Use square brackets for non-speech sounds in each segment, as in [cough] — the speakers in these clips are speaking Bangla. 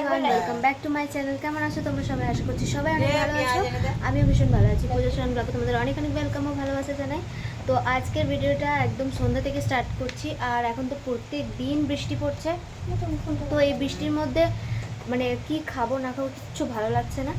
Everyone welcome back to my channel কেমন আছো তোমরা সবাই? আশা করছি সবাই অনেক ভালো আছো আমিও ভীষণ ভালো আছি। পুজো শরণ ব্লগে তোমাদের অনেক অনেক ওয়েলকাম ও ভালোবাসা জানাই। তো আজকের ভিডিওটা একদম সন্ধ্যা থেকে স্টার্ট করছি আর এখন তো প্রত্যেক দিন বৃষ্টি পড়ছে। তো এই বৃষ্টির মধ্যে মানে কি খাব না খাব কিচ্ছু ভালো লাগছে না।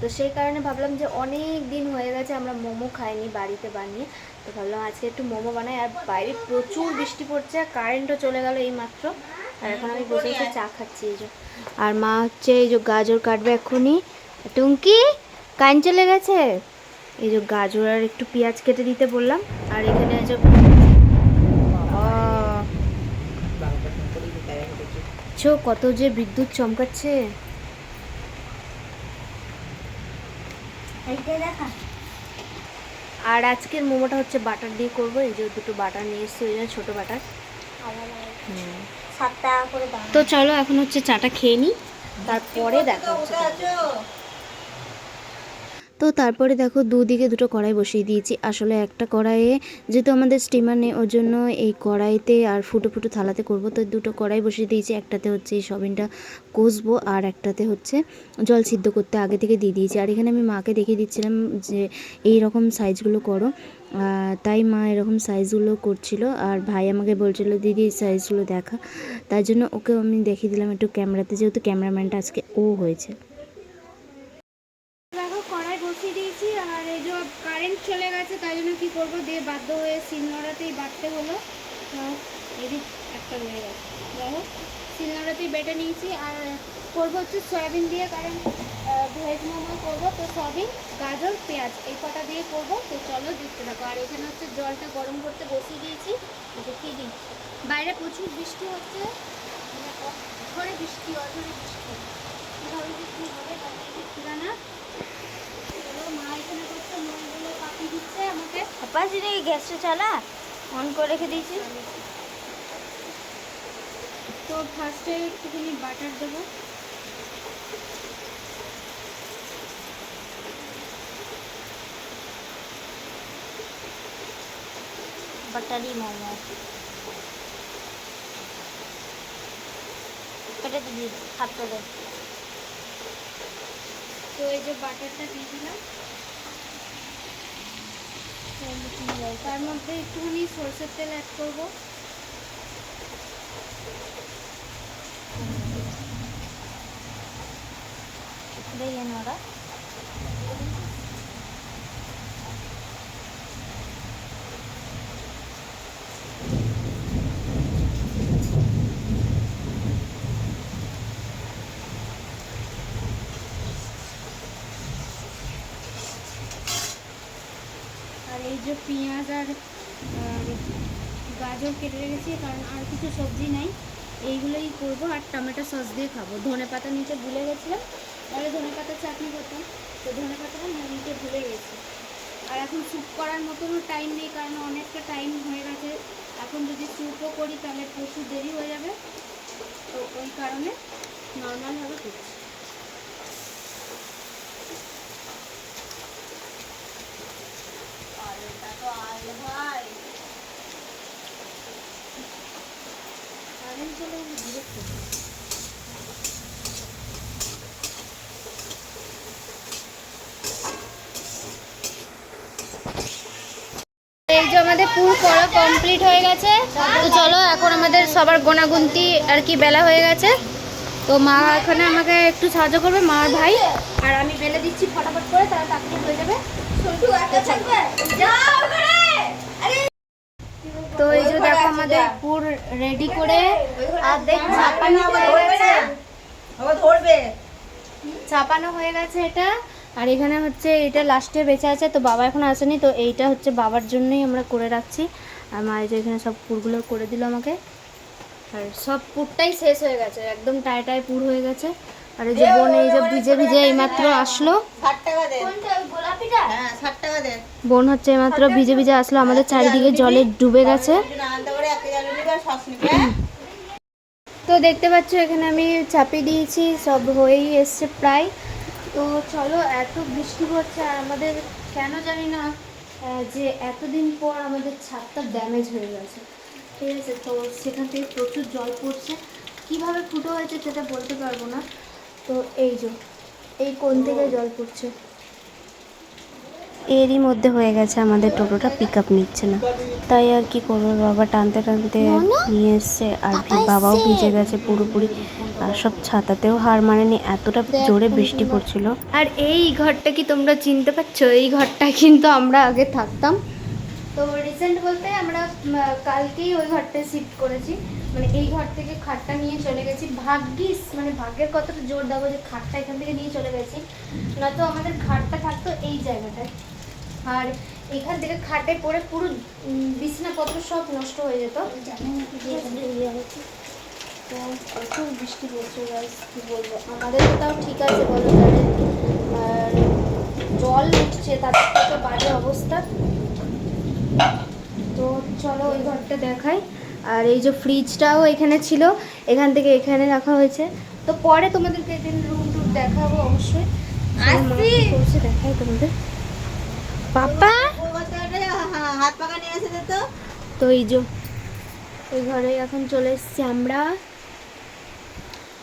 তো সেই কারণে ভাবলাম যে অনেক দিন হয়ে গেছে আমরা মোমো খাইনি বাড়িতে বানিয়ে। তো ভাবলাম আজকে একটু মোমো বানাই আর বাইরে প্রচুর বৃষ্টি পড়ছে কারেন্টও চলে গেল এই মাত্র আর এখন আমি বসে বসে চা খাচ্ছি এই যে। আর মা হচ্ছে এই যে গাজর কাটবে এক্ষুনি টুঙ্কি কান চলে গেছে? এই যে গাজর আর একটু পেঁয়াজ কেটে দিতে বললাম। আর এখানে আছে আহ, ছো কত যে বিদ্যুৎ চমকাচ্ছে। আর আজকের মোমোটা হচ্ছে বাটার দিয়ে করব। এই যে দুটো বাটার নিয়ে এসেছি ওই জন্য ছোটো বাটার। সাত টাকা করে দাম তো চলো এখন হচ্ছে চাটা খেয়ে নিই তারপরে দেখা হচ্ছে তো তারপরে দেখো দুদিকে দুটো কড়াই বসিয়ে দিয়েছি। আসলে একটা কড়াইয়ে যেহেতু আমাদের স্টিমার নেই ওর জন্য এই কড়াইতে আর ফুটো ফুটো থালাতে করব। তো দুটো কড়াই বসিয়ে দিয়েছি। একটাতে হচ্ছে এই সবিনটা কষবো আর একটাতে হচ্ছে জল সিদ্ধ করতে আগে থেকে দিয়ে দিয়েছি। আর এখানে আমি মাকে দেখিয়ে দিচ্ছিলাম যে এই রকম সাইজগুলো করো। তাই মা এরকম সাইজগুলো করছিল আর ভাই আমাকে বলছিল, দিদি, এই সাইজগুলো দেখা। তার জন্য ওকে আমি দেখিয়ে দিলাম একটু ক্যামেরাতে যেহেতু ক্যামেরাম্যানটা আজকে ও হয়েছে। কড়াই বসিয়ে দিয়েছি আর এই যে কারেন্ট চলে গেছে, তাই জন্য কি করব? দিয়ে বাধ্য হয়ে হলো। একটা রয়ে গেছে। বেটে নিয়েছি আর করব হচ্ছে সয়াবিন দিয়ে কারণ ভেজ মোমো করব তো সয়াবিন গাজর পেঁয়াজ এই কটা দিয়ে করব। তো চলো দেখতে থাকো। আর এখানে হচ্ছে জলটা গরম করতে বসিয়ে দিয়েছি। দেখিয়ে দিচ্ছি বাইরে প্রচুর বৃষ্টি হচ্ছে। মানে অঝরে বৃষ্টি অঝরে বৃষ্টি। কীভাবে যে কী হবে তার ঠিক না চলো মা এখানে করছে মনগুলো পাতি দিচ্ছে আমাকে। পাশে নাকি গ্যাসটা চালা? অন করে রেখে দিয়েছি। তো ফার্স্টে একটুখানি বাটার দেবো। বাটারি মোমো। কেটে দিবি হাত করে তো এই যে বাটারটা দিয়ে দিলাম। তার মধ্যে একটুখানি সরষের তেল অ্যাড করব। দেখেন ওরা। যে পেঁয়াজ আর গাজর কেটে রেখেছি, কারণ আর কিছু সবজি নাই। এইগুলোই করব আর টমেটো সস দিয়ে খাব। ধনে পাতা নিতে ভুলে গেছিলাম, তাহলে ধনে পাতার চাটনি করতাম। তো ধনে পাতাটা নিতে ভুলে গেছি। আর এখন স্যুপ করার মতনও টাইম নেই, কারণ অনেকটা টাইম হয়ে গেছে। এখন যদি স্যুপও করি, তাহলে প্রচুর দেরি হয়ে যাবে। তো ওই কারণে নর্মালভাবে করছি কারেন্ট চলে গেলে বিরক্ত। এই যে আমাদের পুরো করা কমপ্লিট হয়ে গেছে। তো চলো এখন আমাদের সবার গোনাগুনতি আর কি বেলা হয়ে গেছে। তো মা এখানে আমাকে একটু সাহায্য করবে মা ভাই। আর আমি বেলে দিচ্ছি ফটাফট করে তারা তাড়াতাড়ি হয়ে যাবে তো এই যে দেখো আমাদের পুর রেডি করে আর দেখ চাপানো হয়ে গেছে। ধরবে চাপানো হয়ে গেছে এটা। আর এখানে হচ্ছে এটা লাস্টে বেঁচে আছে তো বাবা এখন আসেনি তো এইটা হচ্ছে বাবার জন্যই আমরা করে রাখছি। আর মা এই যে এখানে সব পুরগুলো করে দিল আমাকে। আর সব পুরটাই শেষ হয়ে গেছে একদম টায় টায় পুর হয়ে গেছে। আর এই যে বোন এই যে ভিজে ভিজে এইমাত্র আসলো। ষাট টাকা দে গোলাপিটা? হ্যাঁ ষাট টাকা দে বোন হচ্ছে এইমাত্র ভিজে ভিজে আসলো আমাদের চারিদিকে জলে ডুবে গেছে। তো দেখতে পাচ্ছ এখানে আমি চাপিয়ে দিয়েছি সব হয়েই এসছে প্রায়। তো চলো এত বৃষ্টি পড়ছে আর আমাদের কেন জানি না যে এতদিন পর আমাদের ছাদটা ড্যামেজ হয়ে গেছে। ঠিক আছে তো সেখান থেকে প্রচুর জল পড়ছে। কীভাবে ফুটো হয়েছে সেটা বলতে পারব না। তো এই যে এই কোন থেকে জল পড়ছে। এরই মধ্যে হয়ে গেছে আমাদের টোটোটা পিক আপ নিচ্ছে না। তাই আর কি করব বাবা টানতে টানতে নিয়ে এসছে আর বাবাও ভিজে গেছে পুরোপুরি আর সব ছাতাতেও হার মানেনি এতটা জোরে বৃষ্টি পড়ছিল। আর এই ঘরটা কি তোমরা চিনতে পারছ এই ঘরটা কিন্তু আমরা আগে থাকতাম। তো রিসেন্ট বলতে আমরা কালকেই ওই ঘরটায় শিফট করেছি। মানে এই ঘর থেকে খাটটা নিয়ে চলে গেছি। ভাগ্যিস মানে ভাগ্যের কতটা জোর দেবো যে খাটটা এখান থেকে নিয়ে চলে গেছি। নয়তো আমাদের খাটটা থাকতো এই জায়গাটায়। আর এখান থেকে খাটে পড়ে পুরো বিছানাপত্র সব নষ্ট হয়ে যেত। তো প্রচুর বৃষ্টি পড়ছে গাইস কি বলব? আমাদের তো তাও ঠিক আছে বলো তাহলে। আর জল উঠছে তাদের তো বাজে অবস্থা। তো চলো ওই ঘরটা দেখাই। আর এই যে ফ্রিজটাও এখানে ছিল এখান থেকে এখানে রাখা হয়েছে। তো পরে তোমাদেরকে একদিন রুম টুর দেখাবো অবশ্যই। দেখাই তোমাদের পাপা? হাত পাকা নিয়ে এসে যেত তো। এই যে ওই ঘরে এখন চলে এসেছি আমরা।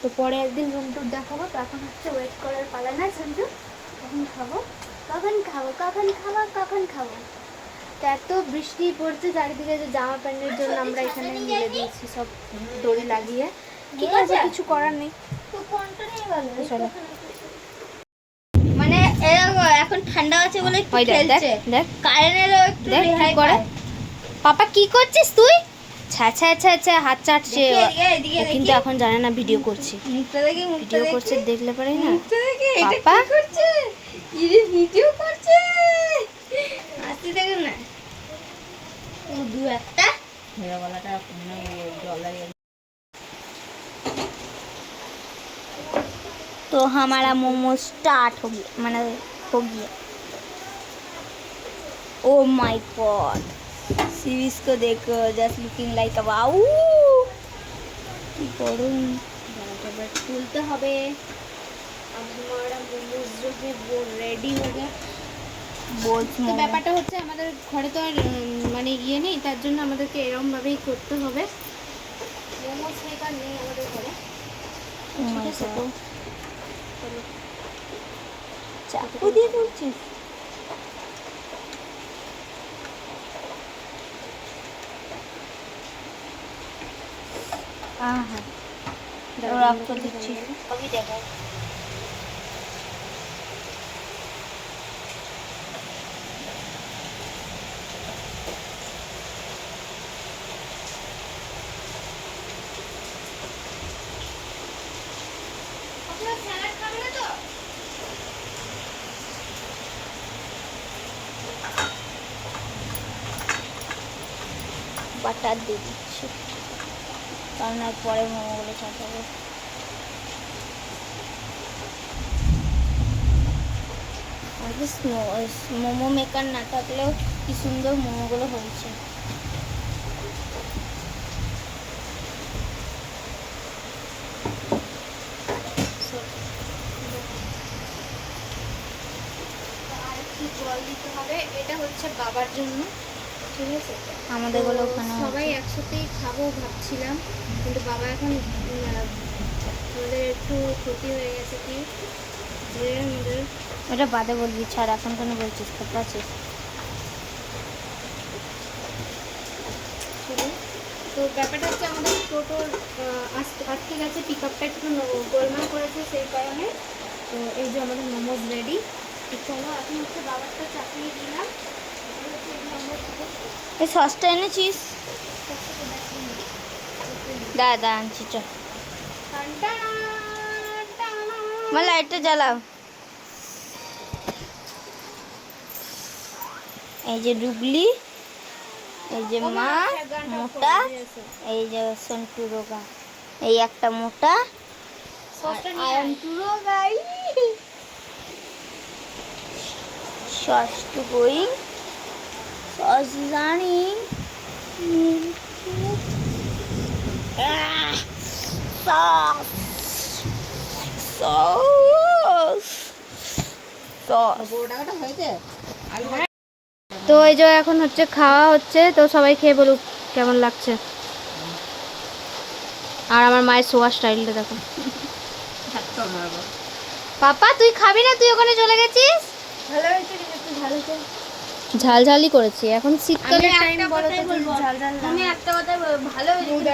তো পরে একদিন রুম টুর দেখাবো তো এখন হচ্ছে ওয়েট করার পালা না সঞ্জু কখন খাব? কখন খাব? কখন খাব? কখন খাব? তো এত বৃষ্টি পড়ছে চারিদিকে যে জামা প্যান্টের জন্য আমরা এখানে মিলে দিয়েছি সব দড়ি লাগিয়ে। কি আছে? কিছু করার নেই। চলো মানে এরকম এখন ঠান্ডা আছে বলে একটু ওই দেখ দেখ খেলছে দেখ কারেন্ট এলো একটু দেখ কি রেহাই করে পায়। পাপা কি করছিস তুই ছা ছা ছা ছা হাত চাটছে দেখি, এদিকে, এদিকে ও কিন্তু দেখি। এখন জানে না ভিডিও করছি মুখটা দেখি মুখটা ভিডিও দেখি করছে দেখলে পারে না মুখটা দেখি এটা পাপা? কি করছে ইরে ভিডিও করছে আসতে দেখুন না ও দু একটা হেরাওয়ালাটা জল দাঁড়িয়ে तो हमारा मोमो स्टार्ट हो गया मैंने हो गया ओ माय गॉड सीरीज को देखो just looking like a wow কি করুন এবার তুলতে হবে हमारा मोमोज जो है वो रेडी हो गया বলছি তো ব্যাপারটা হচ্ছে আমাদের ঘরে তো আর উম, মানে ইয়ে নেই তার জন্য আমাদেরকে এরকম ভাবেই করতে হবে মোমোজ মেকার নেই আমাদের ঘরে ঠিক আছে তো চলো। চাকু দিয়ে তুলছিস। আহা দাঁড়াও, রক্ত এরকম দিচ্ছি। কবি দেখাও বাটার দিয়ে দিচ্ছি। কারণ আর পরে মোমোগুলো চাপাবো আগে মোমো মেকার না থাকলেও কি সুন্দর মোমোগুলো হয়েছে। জল দিতে হবে, এটা হচ্ছে বাবার জন্য। ঠিক আছে? আমাদেরগুলো ওখানে সবাই একসাথেই খাব ভাবছিলাম কিন্তু বাবা এখন আমাদের একটু ক্ষতি হয়ে গেছে কি? যে আমাদের ওটা বাদে বলবি ছাড় এখন কেন বলছিস? খোপা আছে। তো ব্যাপারটা হচ্ছে আমাদের আসতে আজকে গেছে পিক আপটা একটু গোলমাল করেছে সেই কারণে। তো এই যে আমাদের মোমোজ রেডি চলো এখন হচ্ছে বাবারটা চাপিয়ে দিলাম। এই সসটা এনেছিস? দাদা আনছি চল আমার লাইটটা জ্বালাও। এই যে ডুবলি এই যে মা মোটা এই যে সন্টু রোগা। এই একটা মোটা সস টু গোয়িং জানি সস সস সস তো এই যে এখন হচ্ছে খাওয়া হচ্ছে তো সবাই খেয়ে বলুক কেমন লাগছে। আর আমার মায়ের শোয়ার স্টাইলটা দেখো। [laughs] পাপা তুই খাবি না? তুই ওখানে চলে গেছিস? ভালো হয়েছে ভালো হয়েছে। ঝালঝালি করেছি। এখন শীতকালের টাইম বলো তো। ঝালঝাল আমি একটা কথা ভালো হয়েছে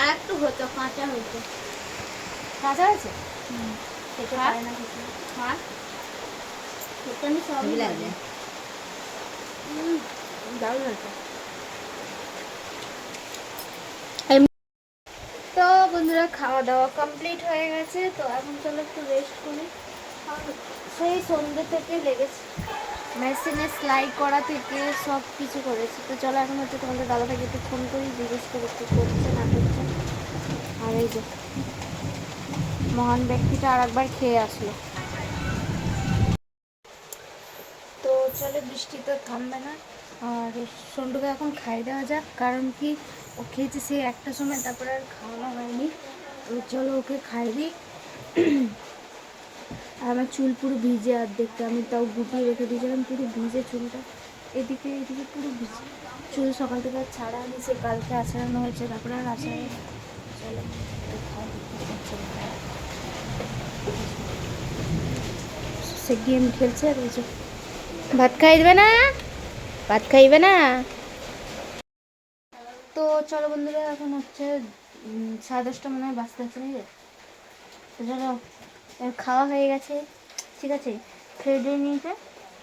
আর একটু হতো কাঁচা হতো কাঁচা আছে খেতে হ্যাঁ? পারে না কিছু। হ্যাঁ? খেতে আমি সবই লাগবে দারুণ হয়েছে। তো বন্ধুরা খাওয়া দাওয়া কমপ্লিট হয়ে গেছে তো এখন চলো একটু রেস্ট করি। সেই সন্ধ্যে থেকে লেগেছে। মেশিনে সেলাই করা থেকে সব কিছু করেছি। তো চলো এখন হচ্ছে তোমাদের দাদা থেকে একটু ফোন করি, জিজ্ঞেস করে একটু করছে, না করছে। আর এই যে, মহান ব্যক্তিটা আর একবার খেয়ে আসলো। তো চলো বৃষ্টি তো থামবে না। আর সন্টুকে এখন খাই দেওয়া যাক, কারণ কি ও খেয়েছে সে একটা সময়, তারপরে আর খাওয়ানো হয়নি। তো চলো ওকে খাই দিই। আমার চুল পুরো ভিজে আর দেখতে আমি তাও গুটিয়ে রেখে দিয়েছিলাম, পুরো ভিজে চুলটা। এদিকে এদিকে পুরো ভিজে। চুল সকাল থেকে আর ছাড়া হয়নি, সে কালকে আসানো হয়েছে, তারপরে আর যাক। সে গেম খেলছে, আর যে ভাত খাইবে না? ভাত খাইবে না? তো চলো বন্ধুরা, এখন হচ্ছে সাড়ে দশটা মনে হয় হচ্ছে নাকি তো চলো। খাওয়া হয়ে গেছে। ঠিক আছে? দিয়ে নিয়েছে।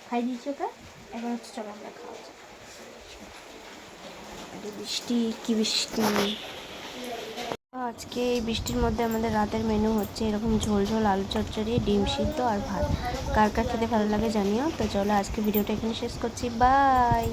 খাই দিয়েছি ওকে এখন হচ্ছে চলো আমরা খাওয়া। বৃষ্টি, কি বৃষ্টি? আজকে এই বৃষ্টির মধ্যে আমাদের রাতের মেনু হচ্ছে এরকম ঝোল ঝোল, আলু চচ্চড়ি, ডিম সিদ্ধ আর ভাত। কার কার খেতে ভালো লাগে জানিও? তো চলো আজকে ভিডিওটা এখানে শেষ করছি। বাই